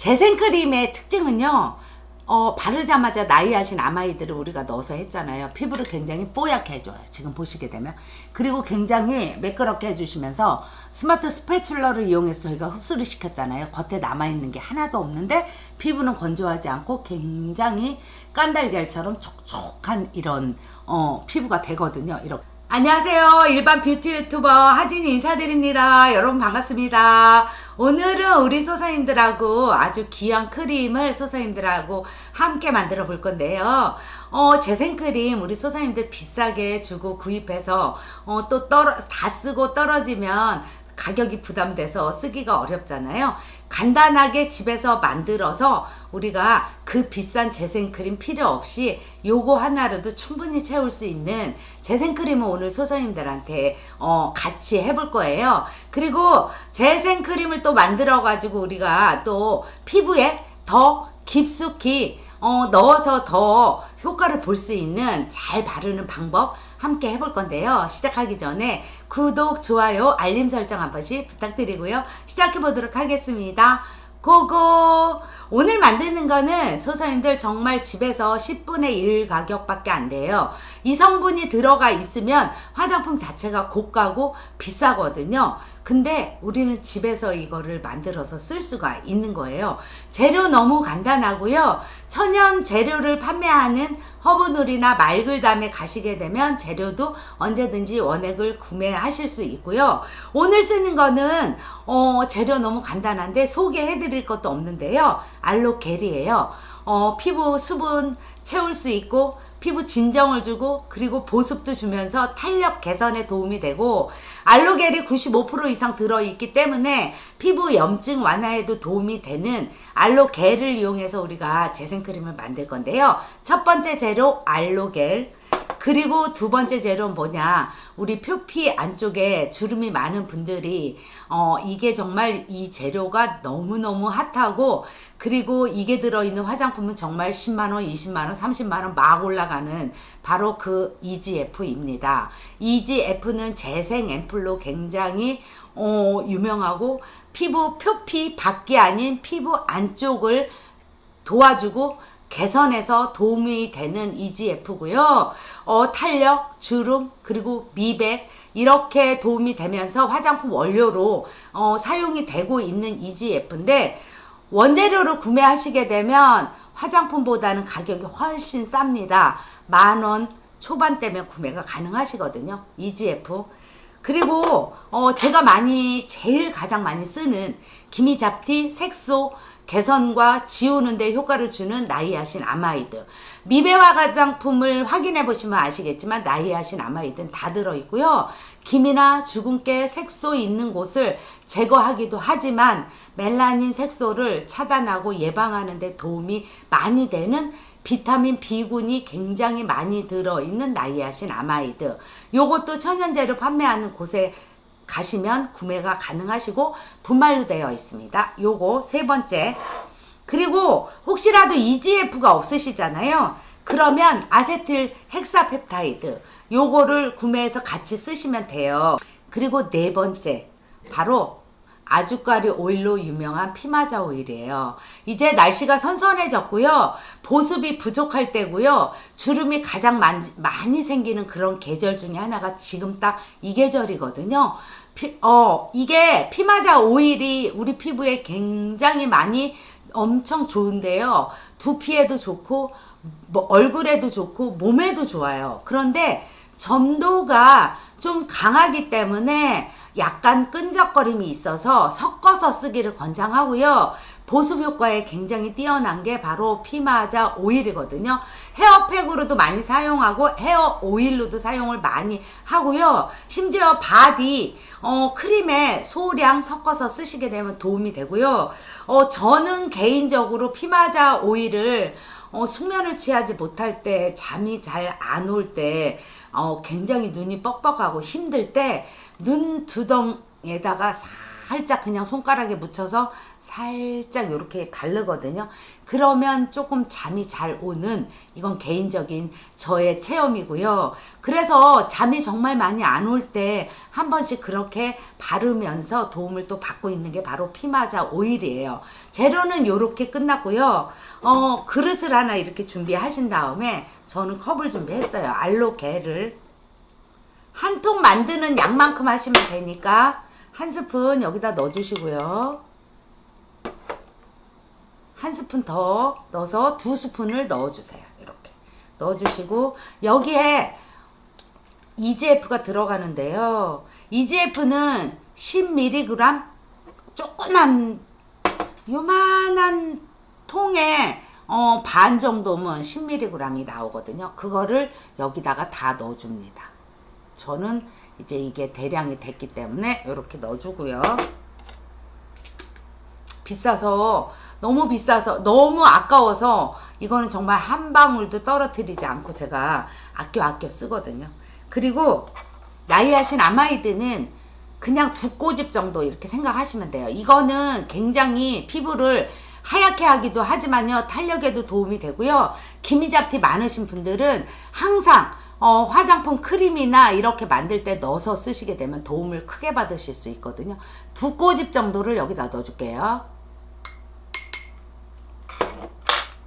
재생크림의 특징은요. 어, 바르자마자 나이하신 아마이들을 우리가 넣어서 했잖아요. 피부를 굉장히 뽀얗게 해줘요. 지금 보시게 되면. 그리고 굉장히 매끄럽게 해주시면서 스마트 스패츌러를 이용해서 저희가 흡수를 시켰잖아요. 겉에 남아있는 게 하나도 없는데 피부는 건조하지 않고 굉장히 깐달걀처럼 촉촉한 이런 어, 피부가 되거든요. 이렇게. 안녕하세요. 일반 뷰티 유튜버 하진이 인사드립니다. 여러분 반갑습니다. 오늘은 우리 소사님들하고 아주 귀한 크림을 소사님들하고 함께 만들어 볼 건데요. 어, 재생크림 우리 소사님들 비싸게 주고 구입해서 어, 또 떨어, 다 쓰고 떨어지면 가격이 부담돼서 쓰기가 어렵잖아요. 간단하게 집에서 만들어서 우리가 그 비싼 재생크림 필요 없이 요거 하나로도 충분히 채울 수 있는 재생크림을 오늘 소사님들한테 어, 같이 해볼 거예요. 그리고 재생크림을 또 만들어 가지고 우리가 또 피부에 더 깊숙이 어, 넣어서 더 효과를 볼 수 있는 잘 바르는 방법 함께 해볼 건데요. 시작하기 전에 구독, 좋아요, 알림 설정 한 번씩 부탁드리고요. 시작해 보도록 하겠습니다. 고고! 오늘 만드는 거는 소사님들 정말 집에서 10분의 1 가격밖에 안 돼요. 이 성분이 들어가 있으면 화장품 자체가 고가고 비싸거든요. 근데 우리는 집에서 이거를 만들어서 쓸 수가 있는 거예요. 재료 너무 간단하고요. 천연 재료를 판매하는 허브놀이나 말글담에 가시게 되면 재료도 언제든지 원액을 구매하실 수 있고요. 오늘 쓰는 거는 어, 재료 너무 간단한데 소개해 드릴 것도 없는데요. 알로겔이에요. 어, 피부 수분 채울 수 있고 피부 진정을 주고 그리고 보습도 주면서 탄력 개선에 도움이 되고 알로겔이 95% 이상 들어있기 때문에 피부 염증 완화에도 도움이 되는 알로겔을 이용해서 우리가 재생크림을 만들 건데요. 첫 번째 재료 알로겔 그리고 두 번째 재료는 뭐냐 우리 표피 안쪽에 주름이 많은 분들이 어 이게 정말 이 재료가 너무너무 핫하고 그리고 이게 들어있는 화장품은 정말 10만원, 20만원, 30만원 막 올라가는 바로 그 EGF입니다. EGF는 재생 앰플로 굉장히 어, 유명하고 피부 표피 밖이 아닌 피부 안쪽을 도와주고 개선해서 도움이 되는 EGF고요. 어, 탄력, 주름, 그리고 미백 이렇게 도움이 되면서 화장품 원료로 어, 사용이 되고 있는 EGF인데 원재료를 구매하시게 되면 화장품보다는 가격이 훨씬 쌉니다. 만 원 초반대면 구매가 가능하시거든요. EGF. 그리고 어 제가 많이 제일 가장 많이 쓰는 기미잡티 색소 개선과 지우는 데 효과를 주는 나이아신 아마이드. 미배화 화장품을 확인해 보시면 아시겠지만 나이아신 아마이드는 다 들어 있고요. 김이나 주근깨 색소 있는 곳을 제거하기도 하지만 멜라닌 색소를 차단하고 예방하는 데 도움이 많이 되는 비타민 B군이 굉장히 많이 들어있는 나이아신 아마이드. 요것도 천연재료 판매하는 곳에 가시면 구매가 가능하시고 분말로 되어 있습니다. 요거 세 번째. 그리고 혹시라도 EGF가 없으시잖아요. 그러면 아세틸 헥사펩타이드 요거를 구매해서 같이 쓰시면 돼요. 그리고 네 번째 바로 아주가리 오일로 유명한 피마자 오일이에요. 이제 날씨가 선선해졌고요. 보습이 부족할 때고요. 주름이 가장 많, 많이 생기는 그런 계절 중에 하나가 지금 딱 이 계절이거든요. 피, 어, 이게 피마자 오일이 우리 피부에 굉장히 많이 엄청 좋은데요. 두피에도 좋고 뭐 얼굴에도 좋고 몸에도 좋아요. 그런데 점도가 좀 강하기 때문에 약간 끈적거림이 있어서 섞어서 쓰기를 권장하고요. 보습 효과에 굉장히 뛰어난 게 바로 피마자 오일이거든요. 헤어팩으로도 많이 사용하고 헤어 오일로도 사용을 많이 하고요. 심지어 바디 어, 크림에 소량 섞어서 쓰시게 되면 도움이 되고요. 어, 저는 개인적으로 피마자 오일을 어, 숙면을 취하지 못할 때, 잠이 잘 안 올 때, 어, 굉장히 눈이 뻑뻑하고 힘들 때, 눈 두덩에다가 살짝 그냥 손가락에 묻혀서 살짝 이렇게 바르거든요. 그러면 조금 잠이 잘 오는 이건 개인적인 저의 체험이고요. 그래서 잠이 정말 많이 안 올 때 한 번씩 그렇게 바르면서 도움을 또 받고 있는 게 바로 피마자 오일이에요. 재료는 요렇게 끝났고요. 어, 그릇을 하나 이렇게 준비하신 다음에 저는 컵을 준비했어요. 알로게를 한 통 만드는 양만큼 하시면 되니까 한 스푼 여기다 넣어주시고요. 한 스푼 더 넣어서 두 스푼을 넣어주세요. 이렇게 넣어주시고 여기에 EGF가 들어가는데요. EGF는 10mg 조그만 요만한 통에 어, 반 정도면 10mg이 나오거든요. 그거를 여기다가 다 넣어줍니다. 저는 이제 이게 대량이 됐기 때문에 이렇게 넣어주고요. 비싸서 너무 비싸서 너무 아까워서 이거는 정말 한 방울도 떨어뜨리지 않고 제가 아껴 아껴 쓰거든요. 그리고 나이하신 아마이드는 그냥 두 꼬집 정도 이렇게 생각하시면 돼요. 이거는 굉장히 피부를 하얗게 하기도 하지만요 탄력에도 도움이 되고요. 기미 잡티 많으신 분들은 항상 어, 화장품 크림이나 이렇게 만들 때 넣어서 쓰시게 되면 도움을 크게 받으실 수 있거든요. 두 꼬집 정도를 여기다 넣어줄게요.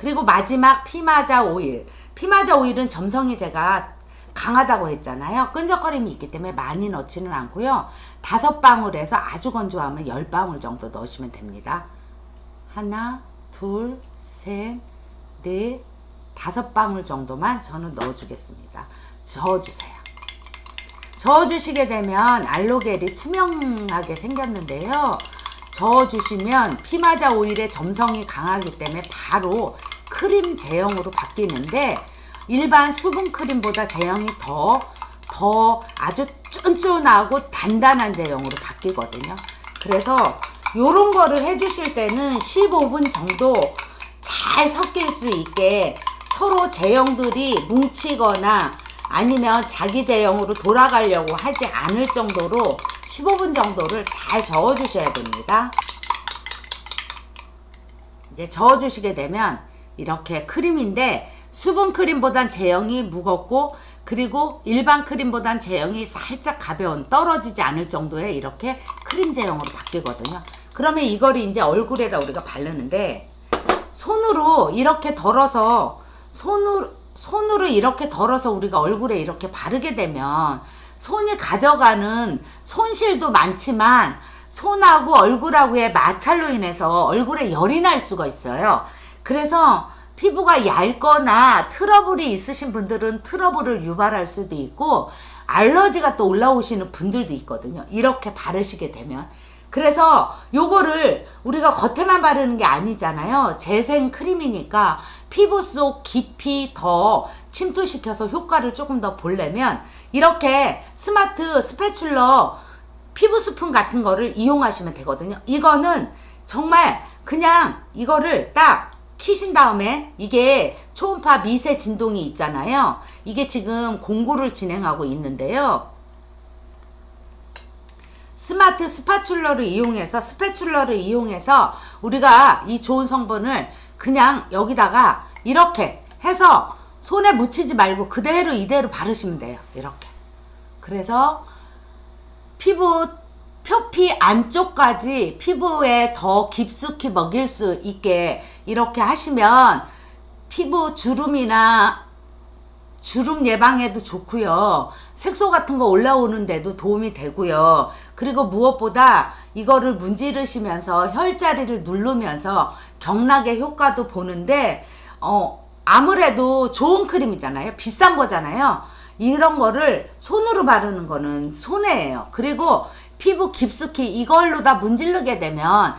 그리고 마지막 피마자 오일. 피마자 오일은 점성이 제가 강하다고 했잖아요. 끈적거림이 있기 때문에 많이 넣지는 않고요. 다섯 방울에서 아주 건조하면 열 방울 정도 넣으시면 됩니다. 하나, 둘, 셋, 넷, 다섯 방울 정도만 저는 넣어주겠습니다. 저어주세요. 저어주시게 되면 알로겔이 투명하게 생겼는데요. 저어주시면 피마자 오일의 점성이 강하기 때문에 바로 크림 제형으로 바뀌는데 일반 수분 크림보다 제형이 더, 더 아주 쫀쫀하고 단단한 제형으로 바뀌거든요. 그래서 요런 거를 해주실 때는 15분 정도 잘 섞일 수 있게 서로 제형들이 뭉치거나 아니면 자기 제형으로 돌아가려고 하지 않을 정도로 15분 정도를 잘 저어 주셔야 됩니다. 이제 저어 주시게 되면 이렇게 크림인데 수분 크림보단 제형이 무겁고 그리고 일반 크림보단 제형이 살짝 가벼운 떨어지지 않을 정도의 이렇게 크림 제형으로 바뀌거든요. 그러면 이거를 이제 얼굴에다 우리가 바르는데 손으로 이렇게 덜어서 손으로 손으로 이렇게 덜어서 우리가 얼굴에 이렇게 바르게 되면 손이 가져가는 손실도 많지만 손하고 얼굴하고의 마찰로 인해서 얼굴에 열이 날 수가 있어요. 그래서 피부가 얇거나 트러블이 있으신 분들은 트러블을 유발할 수도 있고 알러지가 또 올라오시는 분들도 있거든요. 이렇게 바르시게 되면. 그래서 요거를 우리가 겉에만 바르는 게 아니잖아요. 재생 크림이니까 피부 속 깊이 더 침투시켜서 효과를 조금 더 보려면 이렇게 스마트 스패출러 피부 스푼 같은 거를 이용하시면 되거든요. 이거는 정말 그냥 이거를 딱 키신 다음에 이게 초음파 미세 진동이 있잖아요. 이게 지금 공구를 진행하고 있는데요. 스마트 스파츌러를 이용해서 스패츌러를 이용해서 우리가 이 좋은 성분을 그냥 여기다가 이렇게 해서 손에 묻히지 말고 그대로 이대로 바르시면 돼요. 이렇게. 그래서 피부 표피 안쪽까지 피부에 더 깊숙이 먹일 수 있게 이렇게 하시면 피부 주름이나 주름 예방에도 좋고요. 색소 같은 거 올라오는데도 도움이 되고요. 그리고 무엇보다 이거를 문지르시면서 혈자리를 누르면서 경락의 효과도 보는데 어 아무래도 좋은 크림이잖아요. 비싼 거잖아요. 이런 거를 손으로 바르는 거는 손해예요. 그리고 피부 깊숙이 이걸로 다 문지르게 되면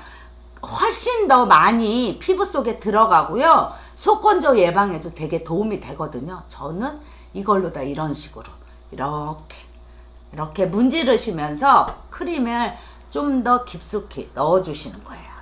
훨씬 더 많이 피부 속에 들어가고요. 속건조 예방에도 되게 도움이 되거든요. 저는 이걸로 다 이런 식으로 이렇게 이렇게 문지르시면서 크림을 좀 더 깊숙이 넣어주시는 거예요.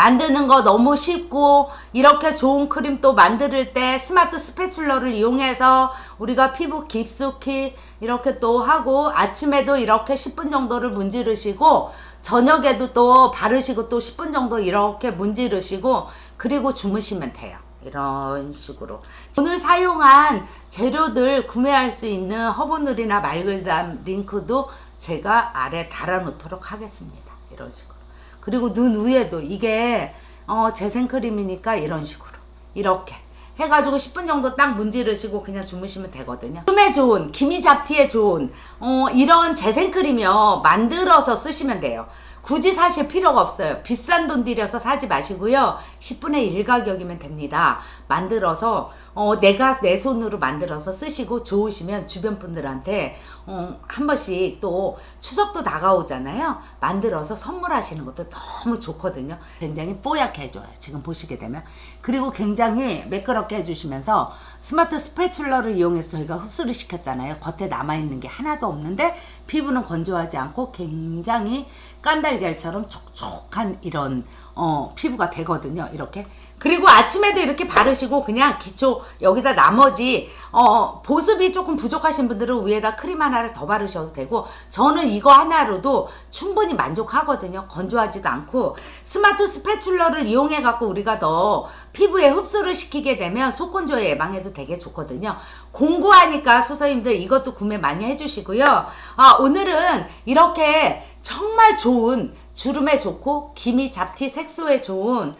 만드는 거 너무 쉽고 이렇게 좋은 크림 또 만들 때 스마트 스패츌러를 이용해서 우리가 피부 깊숙이 이렇게 또 하고 아침에도 이렇게 10분 정도를 문지르시고 저녁에도 또 바르시고 또 10분 정도 이렇게 문지르시고 그리고 주무시면 돼요. 이런 식으로 오늘 사용한 재료들 구매할 수 있는 허브누리나 말글담 링크도 제가 아래 달아놓도록 하겠습니다. 이런 식으로 그리고 눈 위에도 이게 어, 재생크림이니까 이런 식으로. 이렇게 해가지고 10분 정도 딱 문지르시고 그냥 주무시면 되거든요. 숨에 좋은 기미 잡티에 좋은 어, 이런 재생크림이요 만들어서 쓰시면 돼요. 굳이 사실 필요가 없어요. 비싼 돈 들여서 사지 마시고요. 10분의 1 가격이면 됩니다. 만들어서 어, 내가 내 손으로 만들어서 쓰시고 좋으시면 주변 분들한테 어, 한 번씩 또 추석도 다가오잖아요. 만들어서 선물하시는 것도 너무 좋거든요. 굉장히 뽀얗게 해줘요. 지금 보시게 되면. 그리고 굉장히 매끄럽게 해주시면서 스마트 스패츌러를 이용해서 저희가 흡수를 시켰잖아요. 겉에 남아있는 게 하나도 없는데 피부는 건조하지 않고 굉장히 깐달걀처럼 촉촉한 이런 어, 피부가 되거든요. 이렇게. 그리고 아침에도 이렇게 바르시고 그냥 기초 여기다 나머지 어, 보습이 조금 부족하신 분들은 위에다 크림 하나를 더 바르셔도 되고 저는 이거 하나로도 충분히 만족하거든요. 건조하지도 않고 스마트 스패츌러를 이용해 갖고 우리가 더 피부에 흡수를 시키게 되면 속건조에 예방해도 되게 좋거든요. 공구하니까 소서님들 이것도 구매 많이 해주시고요. 아, 오늘은 이렇게 정말 좋은 주름에 좋고 기미 잡티 색소에 좋은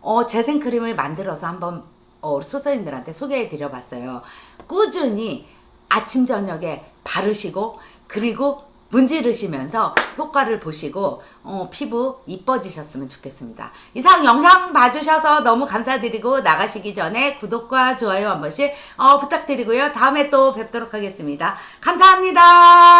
어, 재생크림을 만들어서 한번 어, 소서인들한테 소개해 드려봤어요. 꾸준히 아침 저녁에 바르시고 그리고 문지르시면서 효과를 보시고 어, 피부 이뻐지셨으면 좋겠습니다. 이상 영상 봐주셔서 너무 감사드리고 나가시기 전에 구독과 좋아요 한 번씩 어, 부탁드리고요. 다음에 또 뵙도록 하겠습니다. 감사합니다.